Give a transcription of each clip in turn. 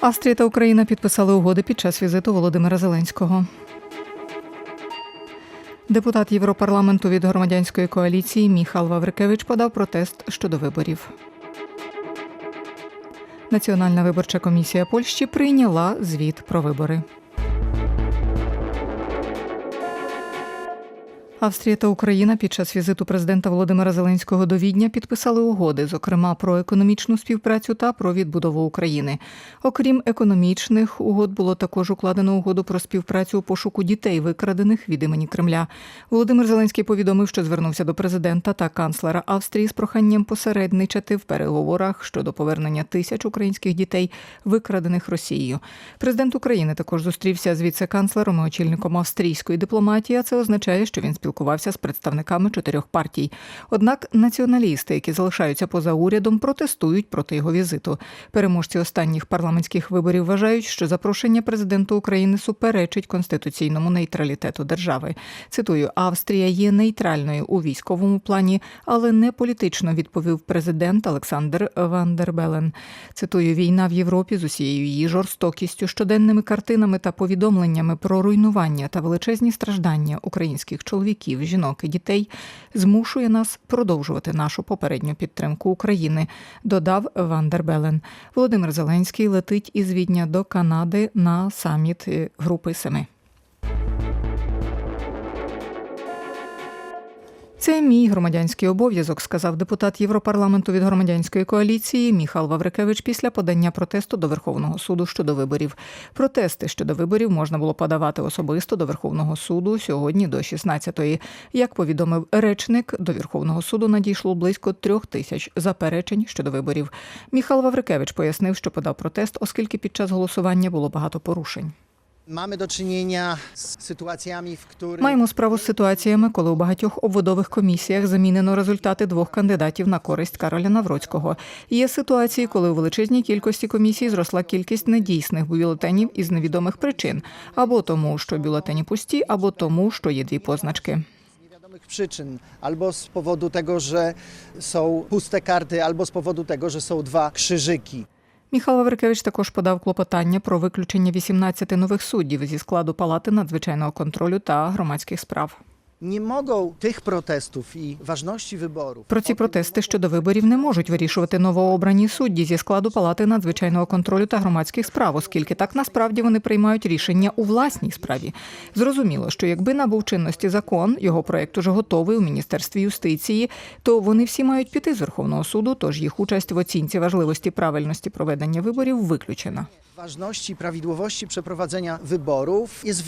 Австрія та Україна підписали угоди під час візиту Володимира Зеленського. Депутат Європарламенту від громадянської коаліції Міхал Ваврикевич подав протест щодо виборів. Національна виборча комісія Польщі прийняла звіт про вибори. Австрія та Україна під час візиту президента Володимира Зеленського до Відня підписали угоди, зокрема про економічну співпрацю та про відбудову України. Окрім економічних угод, було також укладено угоду про співпрацю у пошуку дітей, викрадених від імені Кремля. Володимир Зеленський повідомив, що звернувся до президента та канцлера Австрії з проханням посередничати в переговорах щодо повернення тисяч українських дітей, викрадених Росією. Президент України також зустрівся з віце-канцлером і очільником австрійської дипломатії. а Це означає, що він спілкувався з представниками чотирьох партій. Однак націоналісти, які залишаються поза урядом, протестують проти його візиту. Переможці останніх парламентських виборів вважають, що запрошення президента України суперечить конституційному нейтралітету держави. Цитую: Австрія є нейтральною у військовому плані, але не політично відповів президент Олександр Вандербелен. Цитую: війна в Європі з усією її жорстокістю, щоденними картинами та повідомленнями про руйнування та величезні страждання українських чоловіків, жінок і дітей змушує нас продовжувати нашу попередню підтримку України. Додав Вандербелен. Володимир Зеленський летить із Відня до Канади на саміт е, Групи Семи. Це мій громадянський обов'язок, сказав депутат Європарламенту від громадянської коаліції Міхал Ваврикевич після подання протесту до Верховного суду щодо виборів. Протести щодо виборів можна було подавати особисто до Верховного суду сьогодні до 16-ї. Як повідомив речник, до Верховного суду надійшло близько трьох тисяч заперечень щодо виборів. Міхал Ваврикевич пояснив, що подав протест, оскільки під час голосування було багато порушень. Mamy do czynienia z sytuacjami, w których Маємо справу з ситуаціями, коли у багатьох обводових комісіях замінено результати двох кандидатів на користь Кароля Навроцького. Є ситуації, коли у величезній кількості комісій зросла кількість недійсних бюлетенів із невідомих причин, або тому, що бюлетені пусті, або тому, що є дві позначки. przyczyn, albo z powodu tego, że są puste karty, albo z powodu tego, że są dwa krzyżyki. Міхал Веркевич також подав клопотання про виключення 18 нових суддів зі складу палати надзвичайного контролю та громадських справ. Nie mogą tych protestów i ważności wyborów. Про ці протести щодо виборів не можуть вирішувати новообрані судді зі складу палати надзвичайного контролю та громадських справ, оскільки так насправді вони приймають рішення у власній справі. Зрозуміло, що якби набув чинності закон, його проект уже готовий у міністерстві юстиції, то вони всі мають піти з Верховного суду, тож їх участь в оцінці важливості правильності проведення виборів виключена. Ważności i prawidłowości przeprowadzenia wyborów jest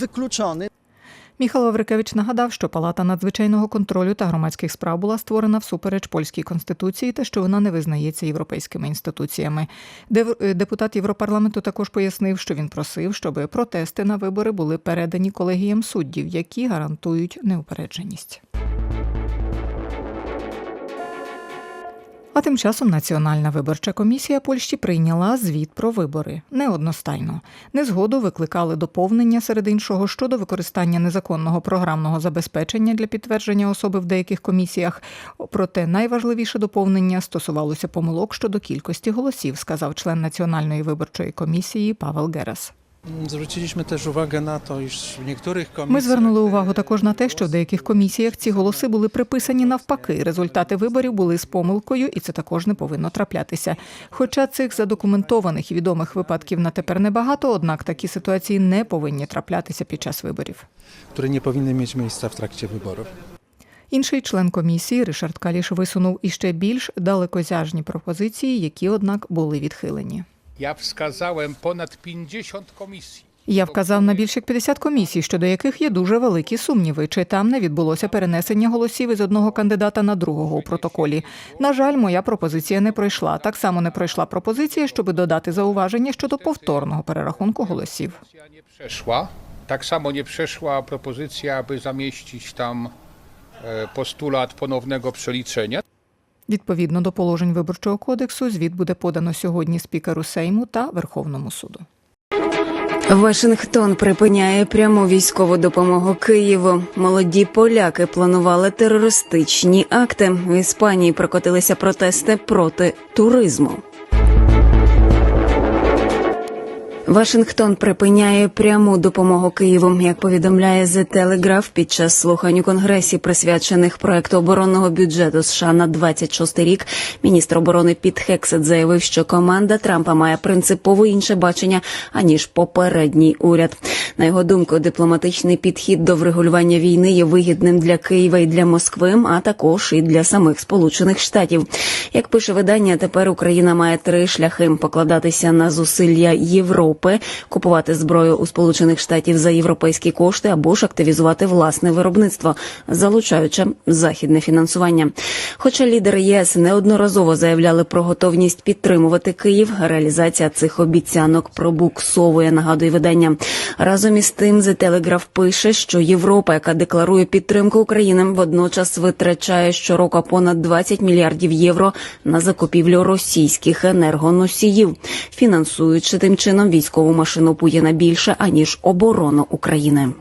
Міхал Ваврикевич нагадав, що Палата надзвичайного контролю та громадських справ була створена всупереч польській конституції та що вона не визнається європейськими інституціями. Е, Депутат Європарламенту також пояснив, що він просив, щоб протести на вибори були передані колегіям суддів, які гарантують неупередженість. А тим часом Національна виборча комісія Польщі прийняла звіт про вибори неодностайно. Незгоду викликали доповнення серед іншого щодо використання незаконного програмного забезпечення для підтвердження особи в деяких комісіях. Проте найважливіше доповнення стосувалося помилок щодо кількості голосів, сказав член Національної виборчої комісії Павел Герас. Zwróciliśmy też uwagę na to, iż w niektórych komisjach Ми звернули увагу також на те, що в деяких комісіях ці голоси були приписані навпаки. Результати виборів були з помилкою, і це також не повинно траплятися. Хоча цих задокументованих і відомих випадків на тепер небагато, однак такі ситуації не повинні траплятися під час виборів. które nie powinny mieć miejsca w trakcie wyborów. Інший член комісії Ришард Каліш висунув іще більш далекозяжні пропозиції, які однак були відхилені. Ja wskazałem ponad 50 komisji. Я вказав на більш як 50 комісій, щодо яких є дуже великі сумніви, чи там не відбулося перенесення голосів із одного кандидата на другого у протоколі. На жаль, моя пропозиція не пройшла. Так само не пройшла пропозиція, щоби додати зауваження щодо повторного перерахунку голосів. Propozycja nie przeszła. Tak samo nie przeszła propozycja, aby zamieścić tam Відповідно до положень виборчого кодексу, звіт буде подано сьогодні спікеру Сейму та Верховному суду. Вашингтон припиняє пряму військову допомогу Києву. Молоді поляки планували терористичні акти. В Іспанії прокотилися протести проти туризму. Вашингтон припиняє пряму допомогу Києву, як повідомляє The Telegraph під час слухань у конгресі, присвячених проекту оборонного бюджету США на 26 рік. Міністр оборони Піт Хексет заявив, що команда Трампа має принципово інше бачення аніж попередній уряд. На його думку, дипломатичний підхід до врегулювання війни є вигідним для Києва і для Москви, а також і для самих Сполучених Штатів. Як пише видання, тепер Україна має три шляхи: покладатися на зусилля Європи, купувати зброю у Сполучених Штатів за європейські кошти або ж активізувати власне виробництво, залучаючи західне фінансування. Хоча лідери ЄС неодноразово заявляли про готовність підтримувати Київ, реалізація цих обіцянок пробуксовує. Нагадує видання. Разом із тим, The Telegraph пише, що Європа, яка декларує підтримку України, водночас витрачає щороку понад 20 мільярдів євро на закупівлю російських енергоносіїв, фінансуючи тим чином військову машину Путіна більше аніж оборону України.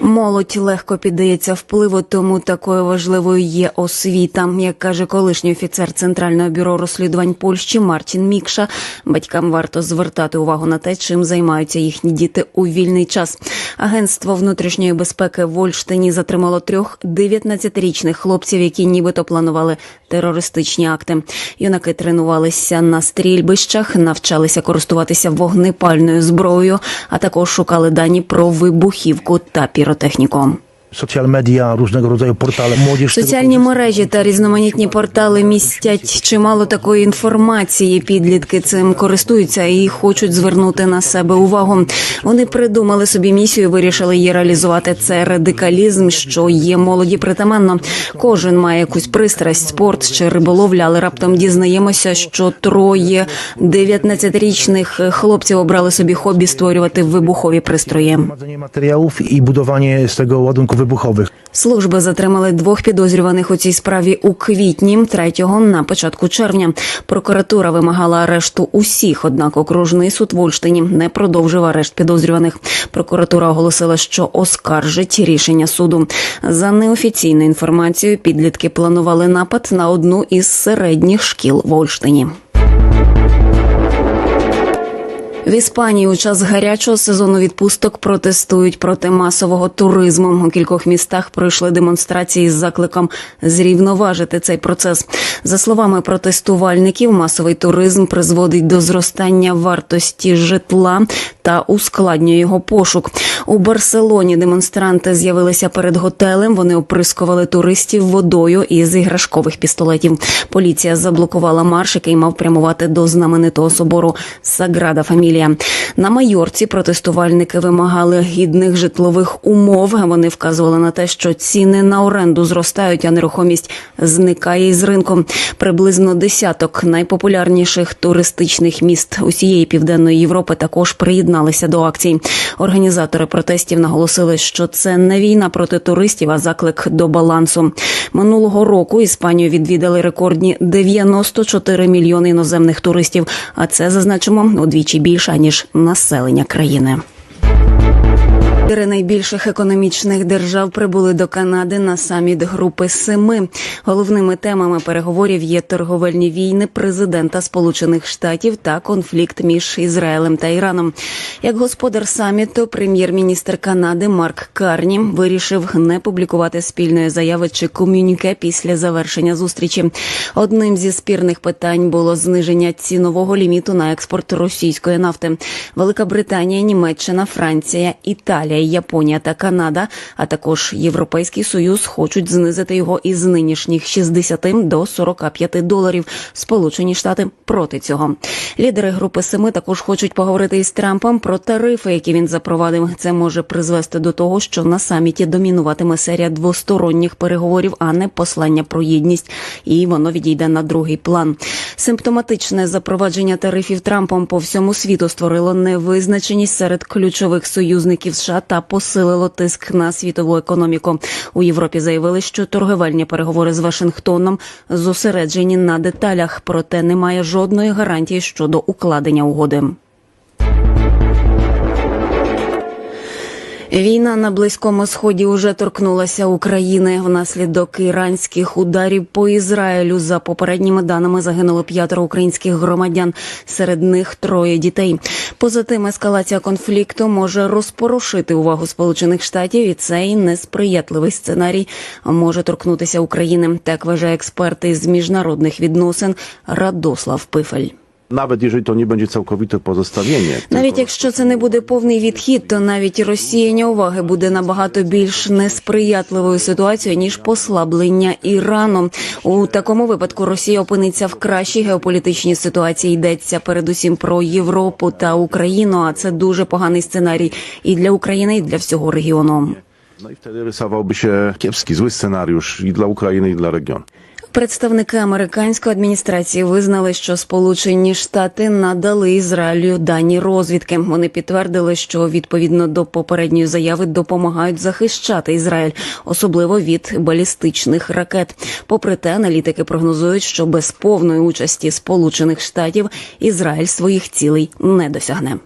Молодь легко піддається впливу, тому такою важливою є освіта. Як каже колишній офіцер Центрального бюро розслідувань Польщі Мартін Мікша, батькам варто звертати увагу на те, чим займаються їхні діти у вільний час. Агентство внутрішньої безпеки в Ольштині затримало трьох 19-річних хлопців, які нібито планували терористичні акти. Юнаки тренувалися на стрільбищах, навчалися користуватися вогнепальною зброєю, а також шукали дані про вибухівку та піротехніку. Social media, różnego rodzaju portale. Młodzież Соціальні мережі та різноманітні портали містять чимало такої інформації. Підлітки цим користуються і хочуть звернути на себе увагу. Вони придумали собі місію, вирішили її реалізувати. Це радикалізм, що є молоді притаманно. Кожен має якусь пристрасть, спорт чи риболовля, але раптом дізнаємося, що троє 19-річних хлопців обрали собі хобі створювати вибухові пристрої. Gromadzenie materiałów i budowanie z tego wybuchowych. Служби затримали двох підозрюваних у цій справі у квітні, третього на початку червня. Прокуратура вимагала арешту усіх, однак окружний суд в Ольштині не продовжив арешт підозрюваних. Прокуратура оголосила, що оскаржить рішення суду. За неофіційною інформацією, підлітки планували напад на одну із середніх шкіл в Ольштині. В Іспанії у час гарячого сезону відпусток протестують проти масового туризму. У кількох містах пройшли демонстрації з закликом зрівноважити цей процес. За словами протестувальників, масовий туризм призводить до зростання вартості житла та ускладнює його пошук. У Барселоні демонстранти з'явилися перед готелем. Вони оприскували туристів водою із іграшкових пістолетів. Поліція заблокувала марш, який мав прямувати до знаменитого собору Саграда Фамілія. На Майорці протестувальники вимагали гідних житлових умов. Вони вказували на те, що ціни на оренду зростають, а нерухомість зникає із ринку. Приблизно десяток найпопулярніших туристичних міст усієї південної Європи також приєдналися до акцій. Організатори протестів наголосили, що це не війна проти туристів, а заклик до балансу. Минулого року Іспанію відвідали рекордні 94 мільйони іноземних туристів. А це зазначимо удвічі більше ніж населення країни. Лідери найбільших економічних держав прибули до Канади на саміт Групи Семи. Головними темами переговорів є торговельні війни президента Сполучених Штатів та конфлікт між Ізраїлем та Іраном. Як господар саміту, прем'єр-міністр Канади Марк Карні вирішив не публікувати спільної заяви чи комюніке після завершення зустрічі. Одним зі спірних питань було зниження цінового ліміту на експорт російської нафти. Велика Британія, Німеччина, Франція, Італія, Японія та Канада, а також Європейський Союз хочуть знизити його із нинішніх 60 до 45 доларів. Сполучені Штати проти цього. Лідери групи Семи також хочуть поговорити із Трампом про тарифи, які він запровадив. Це може призвести до того, що на саміті домінуватиме серія двосторонніх переговорів, а не послання про єдність, і воно відійде на другий план. Симптоматичне запровадження тарифів Трампом по всьому світу створило невизначеність серед ключових союзників США та посилило тиск на світову економіку. У Європі заявили, що торговельні переговори з Вашингтоном зосереджені на деталях, проте немає жодної гарантії щодо укладення угоди. Війна на близькому сході уже торкнулася України. Внаслідок іранських ударів по Ізраїлю за попередніми даними загинуло п'ятеро українських громадян. Серед них троє дітей. Поза тим, ескалація конфлікту може розпорошити увагу Сполучених Штатів, і цей несприятливий сценарій може торкнутися України. Так вважає експерт із міжнародних відносин Радослав Пифель. Nawet jeżeli to nie będzie całkowite pozostawienie. Навіть якщо це не буде повний відхід, то навіть розсіяння уваги буде набагато більш несприятливою ситуацією ніж послаблення Ірану. У такому випадку Росія опиниться в кращій геополітичній ситуації. Йдеться передусім про Європу та Україну. А це дуже поганий сценарій і для України, і для всього регіону. No i wtedy rysowałby się kiepski, zły scenariusz i dla Ukrainy, i dla regionu. Представники американської адміністрації визнали, що Сполучені Штати надали Ізраїлю дані розвідки. Вони підтвердили, що відповідно до попередньої заяви допомагають захищати Ізраїль, особливо від балістичних ракет. Попри те, аналітики прогнозують, що без повної участі Сполучених Штатів Ізраїль своїх цілей не досягне.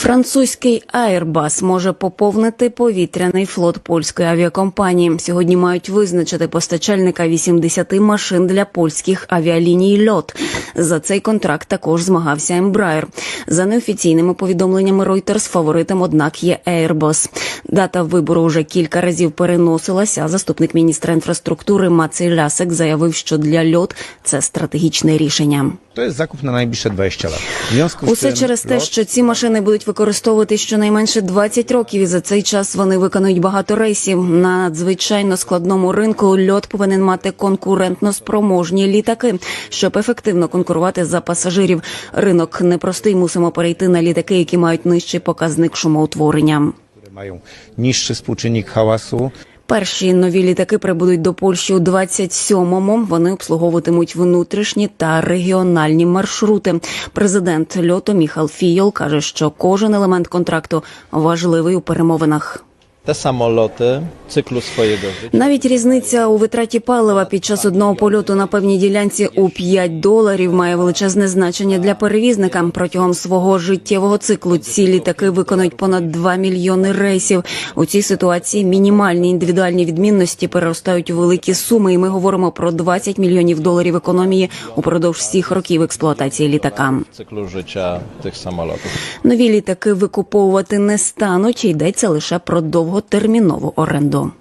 Французький Airbus може поповнити повітряний флот польської авіакомпанії. Сьогодні мають визначити постачальника 80 машин для польських авіаліній льот. За цей контракт також змагався Embraer. За неофіційними повідомленнями Reuters фаворитом, однак, є Airbus. Дата вибору вже кілька разів переносилася. Заступник міністра інфраструктури Мацей Лясек заявив, що для льот це стратегічне рішення. To jest zakup na najbliższe 20 lat. W związku Усе tym через те, що ці машини будуть використовувати щонайменше 20 років, і за цей час вони виконують багато рейсів. На надзвичайно складному ринку льот повинен мати конкурентно спроможні літаки, щоб ефективно конкурувати за пасажирів. Ринок непростий. Мусимо перейти на літаки, які мають нижчий показник шумоутворення. które mają niższy współczynnik hałasu, Перші нові літаки прибудуть до Польщі у 27-му. Вони обслуговуватимуть внутрішні та регіональні маршрути. Президент льоту Міхал Фійол каже, що кожен елемент контракту важливий у перемовинах. Te samoloty w cyklu swojego Навіть різниця у витраті палива під час одного польоту на певній ділянці у 5 доларів має величезне значення для перевізника. Протягом свого життєвого циклу ці літаки виконують понад 2 мільйони рейсів. У цій ситуації мінімальні індивідуальні відмінності переростають у великі суми, і ми говоримо про 20 мільйонів доларів економії упродовж всіх років експлуатації літака. cyklu życia tych samolotów. Нові літаки викуповувати не стануть. Йдеться лише про довготермінову оренду.